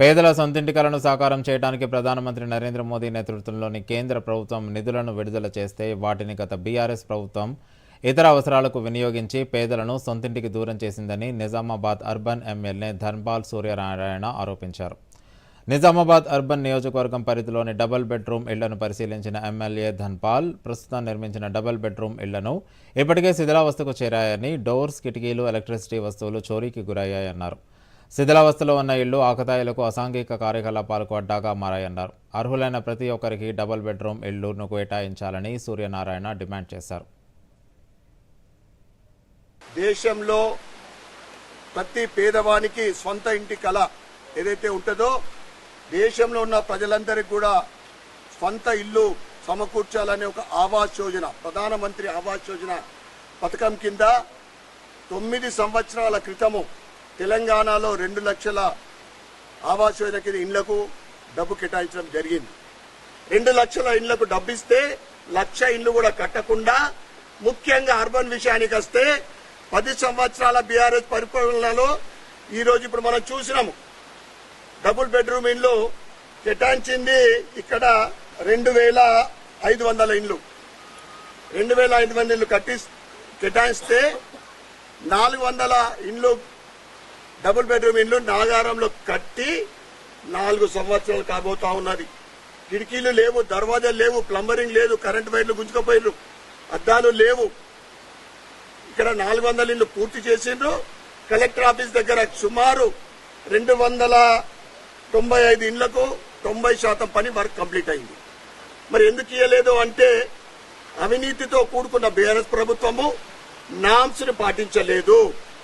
పేదల సొంతింటి కలను సాకారం చేయడానికి ప్రధానమంత్రి నరేంద్ర మోదీ నేతృత్వంలోని కేంద్ర ప్రభుత్వం నిధులను విడుదల చేస్తే వాటిని గత బీఆర్ఎస్ ప్రభుత్వం ఇతర అవసరాలకు వినియోగించి పేదలను సొంతింటికి దూరం చేసిందని నిజామాబాద్ అర్బన్ ఎమ్మెల్యే ధన్పాల్ సూర్యనారాయణ ఆరోపించారు. నిజామాబాద్ అర్బన్ నియోజకవర్గం పరిధిలోని డబుల్ బెడ్రూమ్ ఇళ్ళను పరిశీలించిన ఎమ్మెల్యే ధన్పాల్ ప్రస్తుతం నిర్మించిన డబుల్ బెడ్రూమ్ ఇళ్ళను ఇప్పటికే శిథిలావస్థకు చేరాయని డోర్స్ కిటికీలు ఎలక్ట్రిసిటీ వస్తువులు చోరీకి గురయ్యాయన్నారు. శిథిలావస్థలో ఉన్న ఇళ్ళు ఆకతాయిలకు అసాంఘిక కార్యకలాపాలకు అడ్డాగా మారాయన్నారు. అర్హులైన ప్రతి ఒక్కరికి డబుల్ బెడ్రూమ్ ఇళ్ళును కేటాయించాలని సూర్యనారాయణ డిమాండ్ చేశారు. దేశంలో ప్రతి పేదవానికి సొంత ఇంటి కళ ఏదైతే ఉంటుందో దేశంలో ఉన్న ప్రజలందరికీ కూడా సొంత ఇల్లు సమకూర్చాలనే ఒక ఆవాస్ యోజన ప్రధానమంత్రి ఆవాస్ యోజన పథకం కింద తొమ్మిది సంవత్సరాల క్రితము తెలంగాణలో రెండు లక్షల ఆవాస్ యోజన కింద ఇండ్లకు డబ్బు కేటాయించడం జరిగింది. రెండు లక్షల ఇండ్లకు డబ్బిస్తే లక్ష ఇండ్లు కూడా కట్టకుండా ముఖ్యంగా అర్బన్ విషయానికి వస్తే పది సంవత్సరాల బీఆర్ఎస్ పరిపాలనలో ఈరోజు ఇప్పుడు మనం చూసినాము. డబుల్ బెడ్రూమ్ ఇండ్లు కేటాయించింది ఇక్కడ రెండు వేల ఐదు వందల ఇండ్లు. రెండు వేల ఐదు వందల ఇండ్లు కట్టి కేటాయిస్తే నాలుగు వందల ఇండ్లు డబుల్ బెడ్రూమ్ ఇల్లు నాగారంలో కట్టి నాలుగు సంవత్సరాలు కాబోతా ఉన్నది. కిటికీలు లేవు దర్వాజాలు లేవు ప్లంబరింగ్ లేదు కరెంట్ వైర్లు గుంజుకపోయిర్రు అద్దాలు లేవు. ఇక్కడ నాలుగు వందల ఇల్లు పూర్తి చేసిండ్రు. కలెక్టర్ ఆఫీస్ దగ్గర సుమారు రెండు వందల తొంభై ఐదు ఇండ్లకు తొంభై శాతం పని వర్క్ కంప్లీట్ అయింది. మరి ఎందుకు ఇయ్యలేదు అంటే అవినీతితో కూడుకున్న బీఆర్ఎస్ ప్రభుత్వము నామ్స్ని పాటించలేదు.